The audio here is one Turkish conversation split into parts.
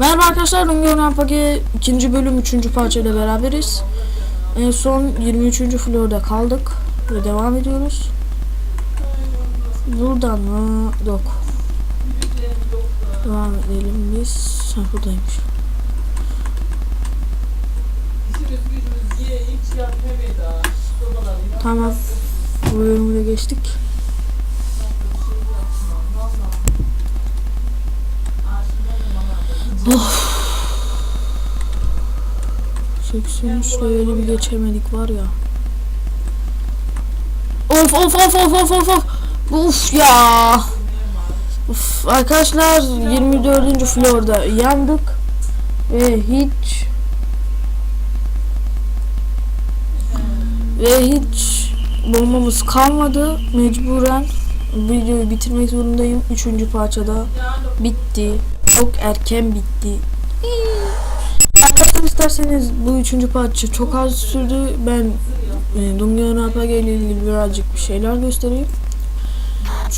Merhaba arkadaşlar, Dungeon Rampage ikinci bölüm 3. parçayla beraberiz. En son 23. florda kaldık ve devam ediyoruz. Buradan mı? Yok. Devam edelim biz. Ha, buradaymış. Tamam. Bu bölümü geçtik. Of. 83 leveli bir geçemedik var ya. Of of of of of of of. Uf ya. Uf, arkadaşlar 24. florda yandık ve hiç ve hiç bombamız kalmadı. Mecburen videoyu bitirmek zorundayım. Üçüncü parçada bitti. Çok erken bitti. Arkadaşlar isterseniz bu üçüncü parça çok az sürdü. Ben e, Dungeon RPG ile ilgili birazcık bir şeyler göstereyim.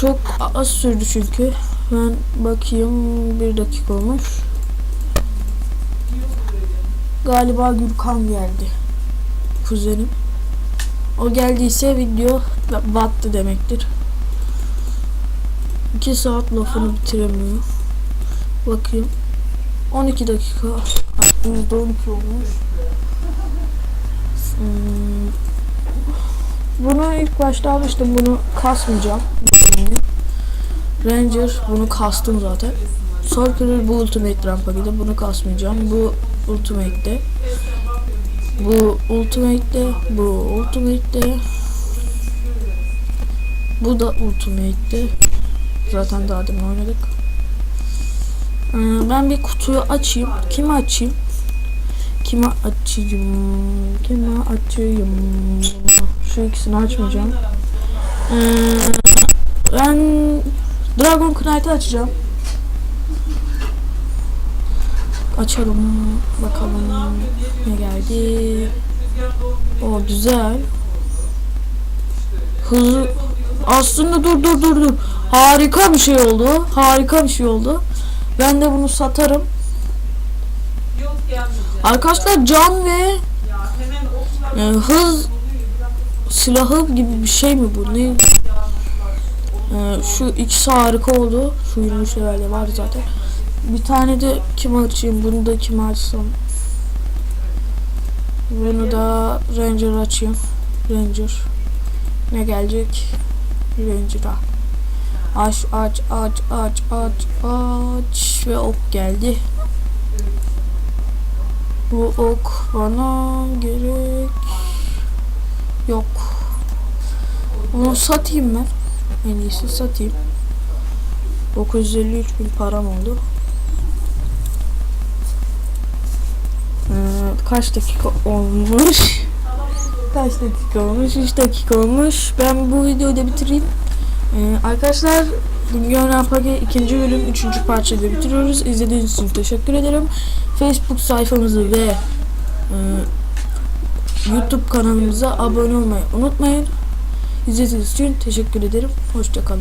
Çok az sürdü çünkü. Ben bakayım bir dakika olmuş. Galiba Gürkan geldi. Kuzenim. O geldiyse video battı demektir. 2 saat lafını bitiremiyor. Bakayım. 12 dakika. %12 olmuş. Hmm. Bunu ilk başta almıştım. Bunu kasmayacağım. Ranger bunu kastım zaten. Sorcerer bu Ultimate Rampage'de bunu kasmayacağım. Bu Ultimate'de. Bu Ultimate'de. Bu Ultimate'de. Bu da Ultimate'de. Zaten daha demin oynadık. Ee, ben bir kutuyu açayım. Kime açayım? Kime açayım? Kime açayım? Şu ikisini açmayacağım. Ee, ben Dragon Knight'ı açacağım. Açalım. Bakalım ne geldi. O güzel. Hızlı. Aslında dur dur dur dur. Harika bir şey oldu. Harika bir şey oldu. Ben de bunu satarım. Arkadaşlar can ve e, hız silahı gibi bir şey mi bu? Ne? E, şu ikisi harika oldu. Şu 23 levelde var zaten. Bir tane de kim açayım? Bunu da kim açsam? Bunu da Ranger açayım. Ranger. Ne gelecek? Ranger'a. Aç aç aç aç aç aç ve ok geldi. Bu ok bana gerek yok. Onu satayım ben. En iyisi satayım. 953 bin param oldu. Ee, kaç dakika olmuş? Kaç dakika olmuş? 3 dakika olmuş. Ben bu videoyu da bitireyim. Ee, arkadaşlar Dungeon RPG ikinci bölüm üçüncü parçayı bitiriyoruz. İzlediğiniz için teşekkür ederim. Facebook sayfamızı ve e, YouTube kanalımıza abone olmayı unutmayın. İzlediğiniz için teşekkür ederim. Hoşçakalın.